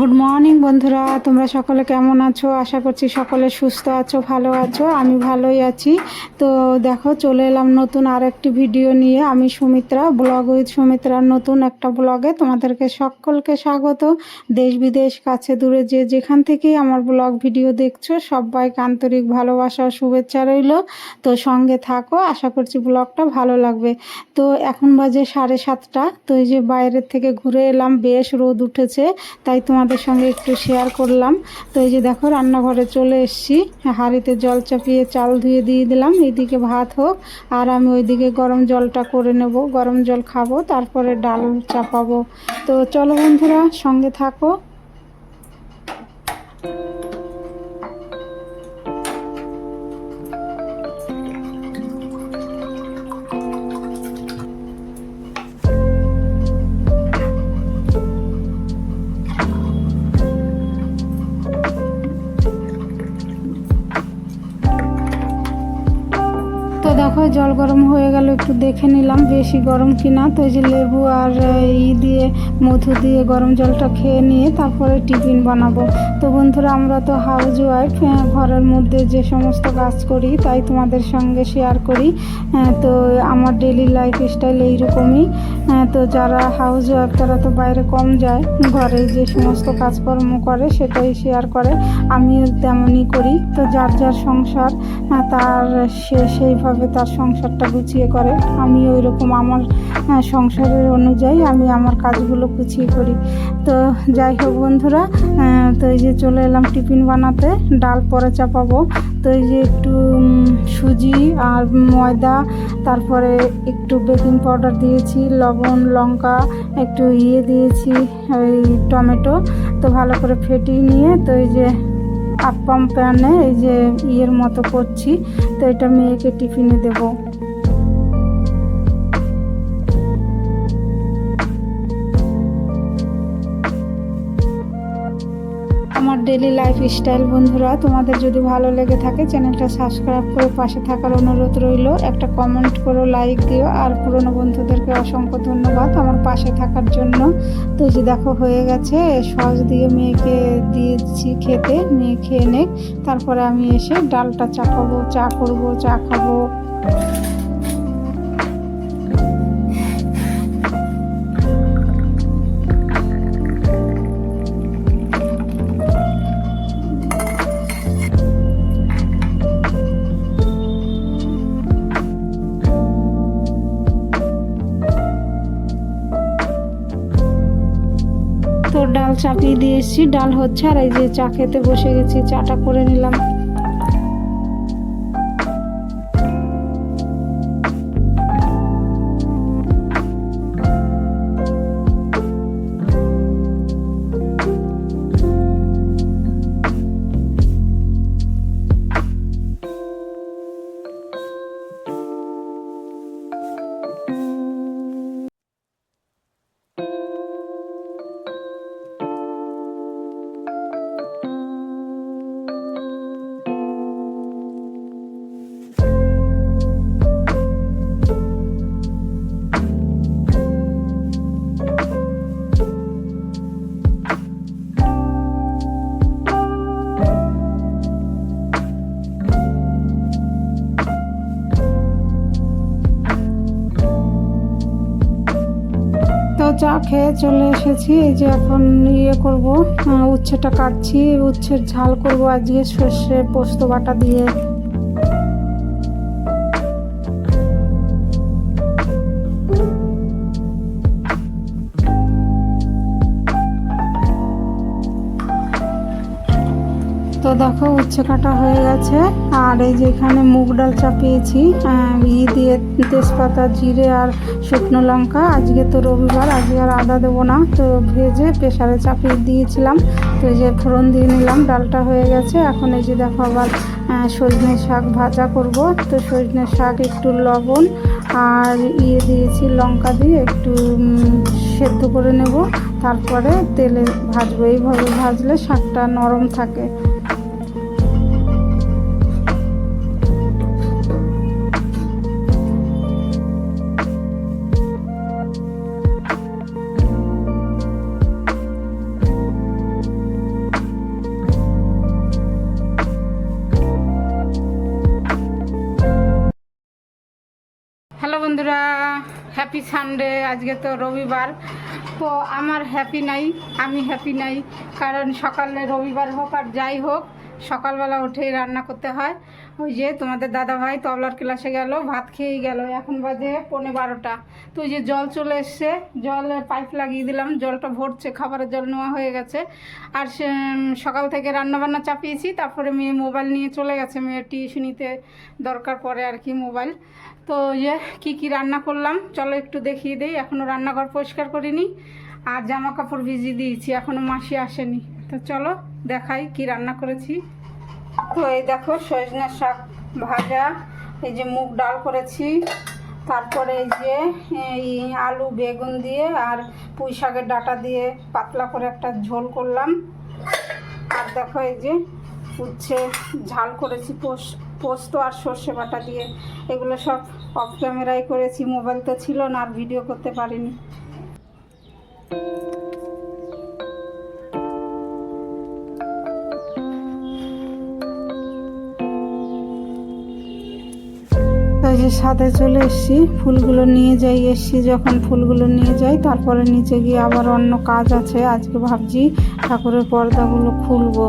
Good morning বন্ধুরা। তোমরা সকলে কেমন আছো? আশা করছি সকলে সুস্থ আছো, ভালো আছো। আমি ভালোই আছি। তো দেখো, চলে এলাম নতুন আর একটি ভিডিও নিয়ে। আমি সুমিত্রা, ব্লগ উইথ সুমিত্রার নতুন একটা ব্লগে তোমাদেরকে সকলকে স্বাগত। দেশ বিদেশ, কাছে দূরে যে যেখান থেকেই আমার ব্লগ ভিডিও দেখছ, সবাইকে আন্তরিক ভালোবাসা শুভেচ্ছা রইল। তো সঙ্গে থাকো, আশা করছি ব্লগটা ভালো লাগবে। তো এখন বাজে সাড়ে সাতটা। তো এই যে বাইরের থেকে ঘুরে এলাম, বেশ রোদ উঠেছে, তাই তোমাদের সঙ্গে একটু শেয়ার করলাম। তো এই যে দেখো, রান্নাঘরে চলে এসছি। হাঁড়িতে জল চাপিয়ে চাল ধুয়ে দিয়ে দিলাম। এইদিকে ভাত হোক, আর আমি ওইদিকে গরম জলটা করে নেব। গরম জল খাব, তারপরে ডাল চাপাবো। তো চলো বন্ধুরা, সঙ্গে থাকো। দেখো জল গরম হয়ে গেল একটু দেখে নিলাম বেশি গরম কিনা। তো যে লেবু আর ই দিয়ে মধু দিয়ে গরম জলটা খেয়ে নিয়ে তারপরে টিফিন বানাবো। তো বন্ধুরা আমরা তো হাউস ওয়াইফ ঘরের মধ্যে যে সমস্ত কাজ করি তাই তোমাদের সঙ্গে শেয়ার করি। আহ, তো আমার ডেলি লাইফ স্টাইল এইরকমই তো যারা হাউস ওয়াইফ তারা তো বাইরে কম যায়। ঘরে যে সমস্ত কাজকর্ম করে সেটাই শেয়ার করে। আমিও তেমনই করি। তো যার যার সংসার তার সে সেইভাবে তার সংসারটা গুছিয়ে করে। আমি ওই রকম আমার সংসারের অনুযায়ী আমি আমার কাজগুলো গুছিয়ে করি। তো যাই হোক বন্ধুরা তো এই যে চলে এলাম টিফিন বানাতে, ডাল পরে চাপাবো। তো এই যে একটু সুজি আর ময়দা, তারপরে একটু বেকিং পাউডার দিয়েছি, লবণ, লঙ্কা, একটু ইয়ে দিয়েছি, ওই টমেটো। তো ভালো করে ফেটিয়ে নিয়ে, তো এই যে আপ্পাম প্যানে এই যে ইয়ের মতো করছি তো এটা মেয়েকে টিফিনে দেবো। ডেলি লাইফ স্টাইল বন্ধুরা, তোমাদের যদি ভালো লেগে থাকে, চ্যানেলটা সাবস্ক্রাইব করে পাশে থাকার অনুরোধ রইল। একটা কমেন্ট করো লাইক দিও। আর পুরনো বন্ধুদেরকে অসংখ্য ধন্যবাদ আমার পাশে থাকার জন্য। তো যে দেখো, হয়ে গেছে। সস দিয়ে মেয়েকে দিয়েছি খেতে, মেয়ে খেয়ে নে তারপরে আমি এসে ডালটা চা খাব চা করব, চা খাব। চাপিয়ে দিয়ে এসেছি, ডাল হচ্ছে আর এই যে চা খেতে বসে গেছি, চাটা করে নিলাম। খেয়ে চলে এসেছি। এই যে এখন ইয়ে করব উচ্ছেটা কাটছি, উচ্ছের ঝাল করব আজকে, সর্ষে পোস্ত বাটা দিয়ে। তো দেখো উচ্ছে কাটা হয়ে গেছে। আর এই যে এখানে মুগ ডাল চাপিয়েছি ই দিয়ে তেজপাতা, জিরে আর শুকনো লঙ্কা। আজকে তো রবিবার, আজকে আর আদা দেবো না। তো ভেজে প্রেসারে চাপিয়ে দিয়েছিলাম। তো এই যে ফোড়ন দিয়ে নিলাম, ডালটা হয়ে গেছে। এখন এই যে দেখো আবার সজনে শাক ভাজা করব। তো সজনে শাক একটু লবণ আর ইয়ে দিয়েছি, লঙ্কা দিয়ে একটু সেদ্ধ করে নেব। তারপরে তেলে ভাজবো। এইভাবে ভাজলে শাকটা নরম থাকে। আজকে তো রবিবার, তো আমার হ্যাপি নাই, আমি হ্যাপি নাই, কারণ সকালে রবিবার হোক আর যাই হোক, সকালবেলা উঠেই রান্না করতে হয়। ওই যে তোমাদের দাদা ভাই তবলার ক্লাসে গেল, ভাত খেয়েই গেল, এখন বাজে পৌনে বারোটা। তো ওই যে জল চলে এসছে, জলের পাইপ লাগিয়ে দিলাম, জলটা ভরছে, খাবারের জল নেওয়া হয়ে গেছে। আর সে সকাল থেকে রান্না বান্না চাপিয়েছি, তারপরে মেয়ে মোবাইল নিয়ে চলে গেছে মেয়ের টিউশনিতে দরকার পড়ে আর কি মোবাইল তো ইয়ে কী কী রান্না করলাম? চলো একটু দেখিয়ে দিই এখনও রান্নাঘর পরিষ্কার করিনি। আর জামা কাপড় ভিজিয়ে দিয়েছি এখনও মাসি আসেনি। তো চলো দেখাই কি রান্না করেছি। তো এই দেখো, সজনে শাক ভাজা, এই যে মুগ ডাল করেছি। তারপরে এই যে, এই আলু, বেগুন দিয়ে আর পুঁই শাকের ডাটা দিয়ে পাতলা করে একটা ঝোল করলাম। আর দেখো এই যে, উচ্ছে ঝাল করেছি পোস পোস্ত আর সর্ষে বাটা দিয়ে এগুলো সব অফ ক্যামেরায় করেছি। মোবাইল তো ছিল না, আর ভিডিও করতে পারিনি। তাই সাথে চলে এসেছি, ফুলগুলো নিয়ে যাই। এসছি যখন ফুলগুলো নিয়ে যাই, তারপরে নিচে গিয়ে আবার অন্য কাজ আছে। আজকে ভাবছি ঠাকুরের পর্দাগুলো খুলবো।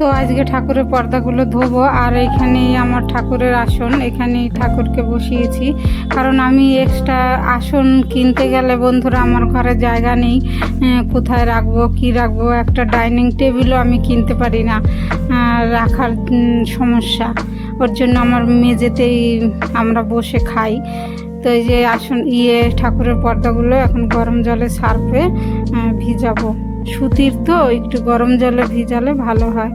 তো আজকে ঠাকুরের পর্দাগুলো ধোবো, আর এখানেই আমার ঠাকুরের আসন, এখানেই ঠাকুরকে বসিয়েছি। কারণ আমি এক্সট্রা আসন কিনতে গেলে বন্ধুরা আমার ঘরে জায়গা নেই কোথায় রাখব, কি রাখব, একটা ডাইনিং টেবিলও আমি কিনতে পারি না রাখার সমস্যা। ওর জন্য আমার মেঝেতেই আমরা বসে খাই। তো এই যে আসন ইয়ে ঠাকুরের পর্দাগুলো এখন গরম জলে সার্ফে ভিজাবো। সুতির তো, একটু গরম জলে ভিজালে ভালো হয়।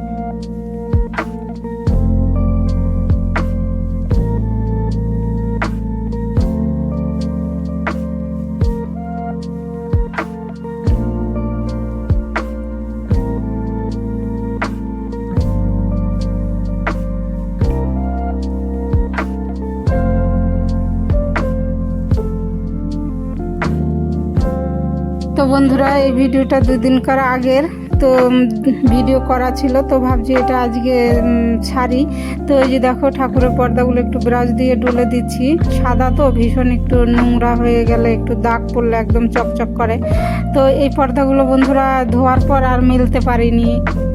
বন্ধুরা, এই ভিডিওটা দুদিনকার আগের। তো ভিডিও করা ছিল, তো ভাবছি এটা আজকে ছাড়ি। তো এই যে দেখো, ঠাকুরের পর্দাগুলো একটু ব্রাশ দিয়ে ডলে দিচ্ছি। সাদা তো, ভীষণ একটু নোংরা হয়ে গেলে, একটু দাগ পড়লে একদম চকচক করে। তো এই পর্দাগুলো বন্ধুরা, ধোয়ার পর আর মেলতে পারিনি,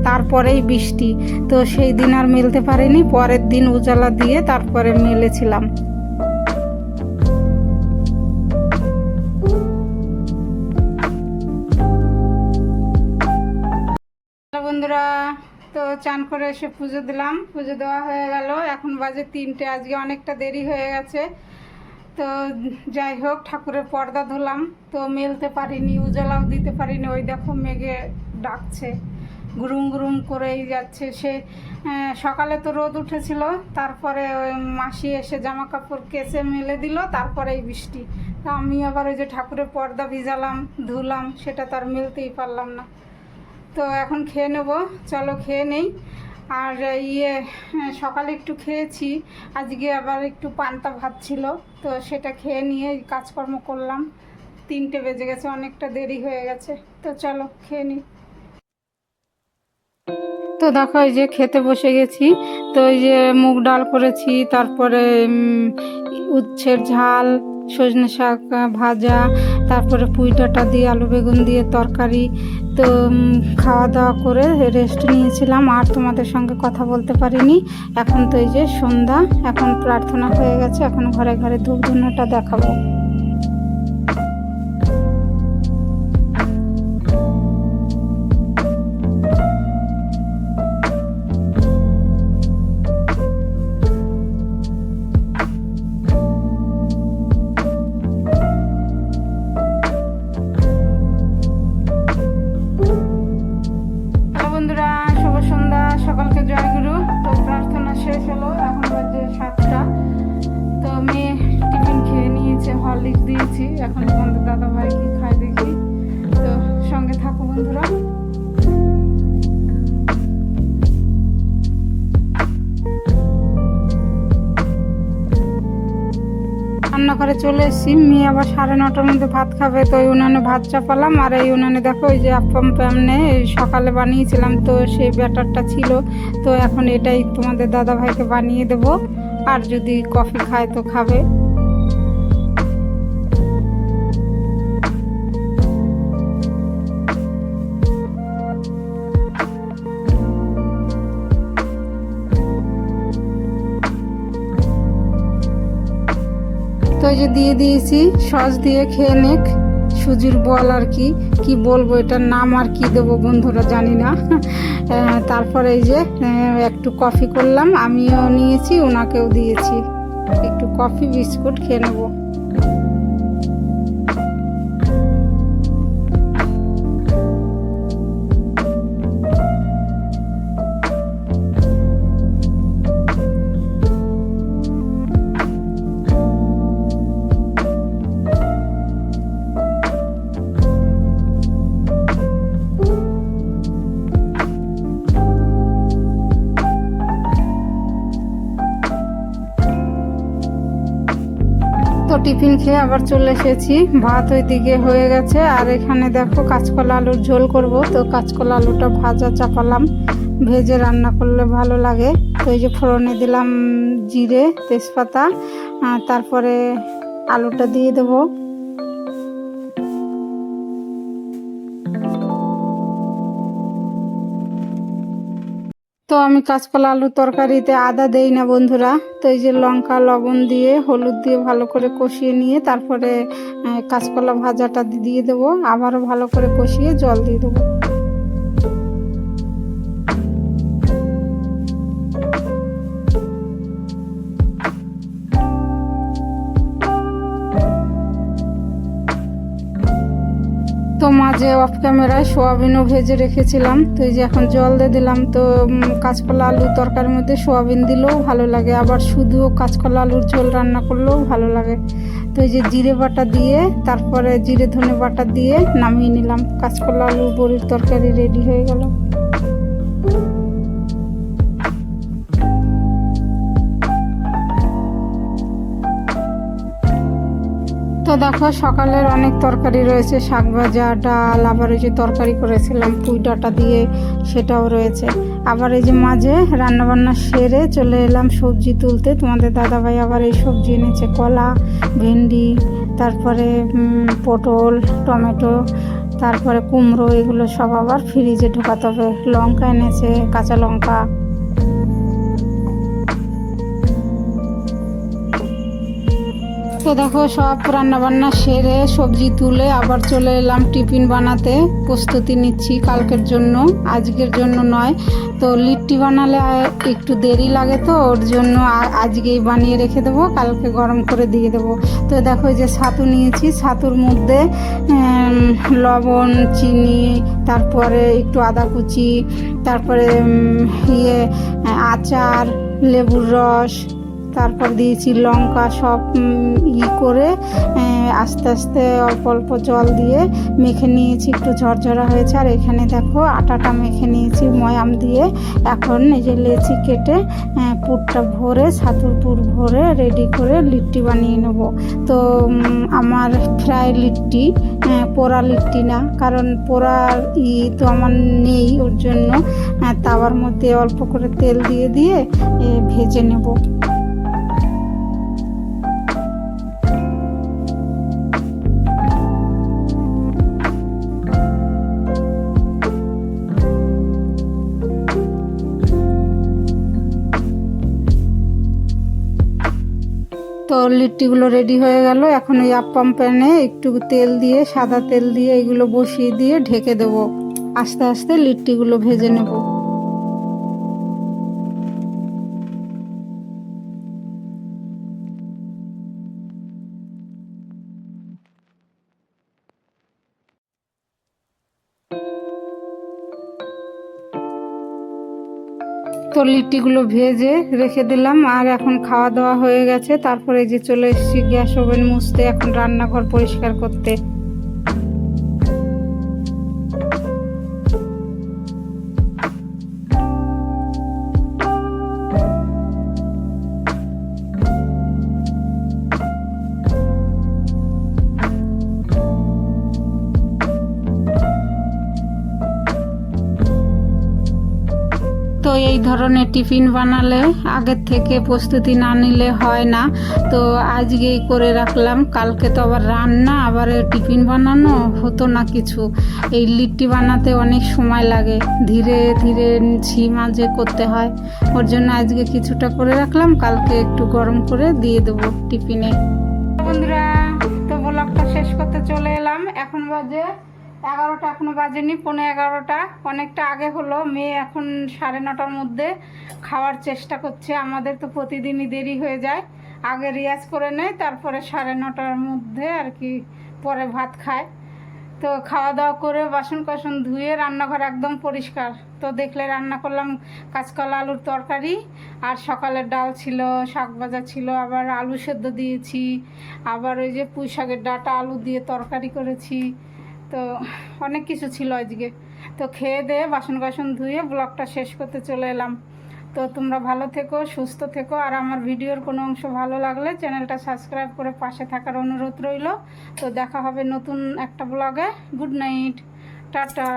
তারপরেই বৃষ্টি। তো সেই দিন আর মেলতে পারিনি, পরের দিন উজালা দিয়ে তারপরে মেলেছিলাম। বন্ধুরা, তো চান করে এসে পুজো দিলাম। পুজো দেওয়া হয়ে গেল। এখন বাজে তিনটে, আজকে অনেকটা দেরি হয়ে গেছে। তো যাই হোক, ঠাকুরের পর্দা ধুলাম। তো মেলতে পারিনি, উজালাও দিতে পারিনি। ওই দেখো মেঘে ডাকছে, গুরুম গুরুম করেই যাচ্ছে। সে সকালে তো রোদ উঠেছিল, তারপরে ওই মাসি এসে জামা কাপড় কেচে মেলে দিল, তারপরে এই বৃষ্টি। তা আমি আবার ওই যে ঠাকুরের পর্দা ভিজালাম, ধুলাম, সেটা তার মেলতেই পারলাম না। তো এখন খেয়ে নেব। চলো খেয়ে নেই। আর ইয়ে সকালে একটু খেয়েছি। আজকে আবার একটু পান্তা ভাত ছিল। তো সেটা খেয়ে নিয়ে কাজকর্ম করলাম। তিনটে বেজে গেছে, অনেকটা দেরি হয়ে গেছে। তো চলো খেয়ে নিই তো দেখো, এই যে খেতে বসে গেছি। তো এই যে মুগ ডাল করেছি, তারপরে উচ্ছের ঝাল, সজনে শাক, ভাজা তারপরে পুঁই ডাঁটা দিয়ে আলু বেগুন দিয়ে তরকারি, তো খাওয়া দাওয়া করে রেস্ট নিয়েছিলাম। আর তোমাদের সঙ্গে কথা বলতে পারিনি। এখন তো এই যে সন্ধ্যা, এখন প্রার্থনা হয়ে গেছে। এখন ঘরে ঘরে ধূপ দেখাবো। রান্নাঘরে চলে এসেছি। মেয়ে আবার সাড়ে নটার মধ্যে ভাত খাবে, তো এই উনানে ভাত চাপালাম। আর এই উনানে দেখো, ওই যে আপ্পাম প্যামনে সকালে বানিয়েছিলাম, তো সেই ব্যাটারটা ছিল। তো এখন এটাই তোমাদের দাদাভাইকে বানিয়ে দেবো। আর যদি কফি খায় তো খাবে। তো এই যে দিয়ে দিয়েছি, সস দিয়ে খেয়ে নেক। সুজির বল আর কি কি বলব, এটার নাম আর কি দেবো বন্ধুরা জানি না। তারপর তারপরে এই যে একটু কফি করলাম, আমিও নিয়েছি ওনাকেও দিয়েছি। একটু কফি, বিস্কুট খেয়ে নেব। টিফিন খেয়ে আবার চলে এসেছি। ভাত ওই দিকে হয়ে গেছে। আর এখানে দেখো কাঁচকলা আলুর ঝোল করব। তো কাঁচকলা আলুটা ভাজা চাপালাম। ভেজে রান্না করলে ভালো লাগে। তো এই যে ফোড়নে দিলাম জিরে, তেজপাতা তারপরে আলুটা দিয়ে দেবো। তো আমি কাঁচকলা আলু তরকারিতে আদা দেই না বন্ধুরা। তো এই যে লঙ্কা, লবণ দিয়ে, হলুদ দিয়ে ভালো করে কষিয়ে নিয়ে তারপরে কাঁচকলা ভাজাটা দিয়ে দেবো। আবারও ভালো করে কষিয়ে জল দিয়ে দেবো। মাঝে অফ ক্যামেরায় সোয়াবিনও ভেজে রেখেছিলাম। তো এই যে এখন জল দিয়ে দিলাম, তো কাঁচকলা আলু তরকারির মধ্যে সোয়াবিন দিলেও ভালো লাগে। আবার শুধু কাঁচকলা আলুর ঝোল রান্না করলেও ভালো লাগে। তো এই যে জিরে বাটা দিয়ে, তারপরে জিরে ধনে বাটা দিয়ে নামিয়ে নিলাম। কাঁচকলা আলু বড়ির তরকারি রেডি হয়ে গেল। তো দেখো, সকালের অনেক তরকারি রয়েছে। শাক ভাজা, ডাল, আবার ওই যে তরকারি করেছিলাম, পুঁই ডাঁটা দিয়ে, সেটাও রয়েছে। আবার এই যে মাঝে রান্নাবান্না সেরে চলে এলাম সবজি তুলতে। তোমাদের দাদাভাই আবার এই সবজি এনেছে, কলা, ভেন্ডি, তারপরে পটল, টমেটো, তারপরে কুমড়ো, এগুলো সব আবার ফ্রিজে ঢোকাতে হবে। লঙ্কা এনেছে, কাঁচা লঙ্কা। তো দেখো সব রান্না বান্না সেরে সবজি তুলে আবার চলে এলাম টিফিন বানাতে। প্রস্তুতি নিচ্ছি কালকের জন্য, আজকের জন্য নয়। তো লিট্টি বানালে একটু দেরি লাগে তো, ওর জন্য আজকেই বানিয়ে রেখে দেবো, কালকে গরম করে দিয়ে দেবো। তো দেখো যে ছাতু নিয়েছি, ছাতুর মধ্যে লবণ, চিনি, তারপরে একটু আদা কুচি, তারপরে ইয়ে আচার, লেবুর রস তারপর দিয়েছি লঙ্কা সব ই করে আস্তে আস্তে অল্প অল্প জল দিয়ে মেখে নিয়েছি, একটু ঝরঝরা হয়েছে। আর এখানে দেখো আটাটা মেখে নিয়েছি ময়াম দিয়ে। এখন এই যে লেচি কেটে পুরটা ভরে, ছাতুর পুর ভরে রেডি করে লিট্টি বানিয়ে নেব। তো আমার ফ্রাই লিট্টি পোড়া লিট্টি না, কারণ পোড়া ই তো আমার নেই ওর জন্য। তাওয়ার মধ্যে অল্প করে তেল দিয়ে দিয়ে ভেজে নেব। লিট্টিগুলো রেডি হয়ে গেল। এখন ওই আপ্পাম প্যানে একটু তেল দিয়ে, সাদা তেল দিয়ে এগুলো বসিয়ে দিয়ে ঢেকে দেবো। আস্তে আস্তে লিট্টিগুলো ভেজে নেব। তো লিট্টিগুলো ভেজে রেখে দিলাম, আর এখন খাওয়া দাওয়া হয়ে গেছে। তারপরে যে চলে এসেছি গ্যাস ওভেন মুছতে, এখন রান্নাঘর পরিষ্কার করতে। ধরনের টিফিন বানালে আগের থেকে প্রস্তুতি না নিলে হয় না। তো আজকেই করে রাখলাম। কালকে তো আবার রান্না, আবার টিফিন বানানো হতো না কিছু। এই লিট্টি বানাতে অনেক সময় লাগে। ধীরে ধীরে ছি মাঝে করতে হয়। ওর জন্য আজকে কিছুটা করে রাখলাম। কালকে একটু গরম করে দিয়ে দেবো টিফিনে। বন্ধুরা, তো ব্লগটা শেষ করতে চলে এলাম। এখন বাজে এগারোটা এখনও বাজেনি, পৌনে এগারোটা। অনেকটা আগে হলো, মেয়ে এখন সাড়ে নটার মধ্যে খাওয়ার চেষ্টা করছে। আমাদের তো প্রতিদিনই দেরি হয়ে যায়। আগে রিয়াজ করে নেয়, তারপরে সাড়ে নটার মধ্যে আর কি পরে ভাত খায়। তো খাওয়া দাওয়া করে বাসন কাসন ধুয়ে রান্নাঘর একদম পরিষ্কার। তো দেখলে রান্না করলাম কাঁচকলা আলুর তরকারি, আর সকালের ডাল ছিল, শাক ভাজা ছিল, আবার আলু সেদ্ধ দিয়েছি, আবার ওই যে পুঁই শাকের ডাটা আলু দিয়ে তরকারি করেছি। তো অনেক কিছু ছিল আজকে তো খেয়ে দিয়ে বাসন বাসন ধুয়ে ব্লগটা শেষ করতে চলে এলাম। তো তোমরা ভালো থেকো, সুস্থ থেকো। আর আমার ভিডিওর কোনো অংশ ভালো লাগলে চ্যানেলটা সাবস্ক্রাইব করে পাশে থাকার অনুরোধ রইল। তো দেখা হবে নতুন একটা ব্লগে। Good night. টাটা।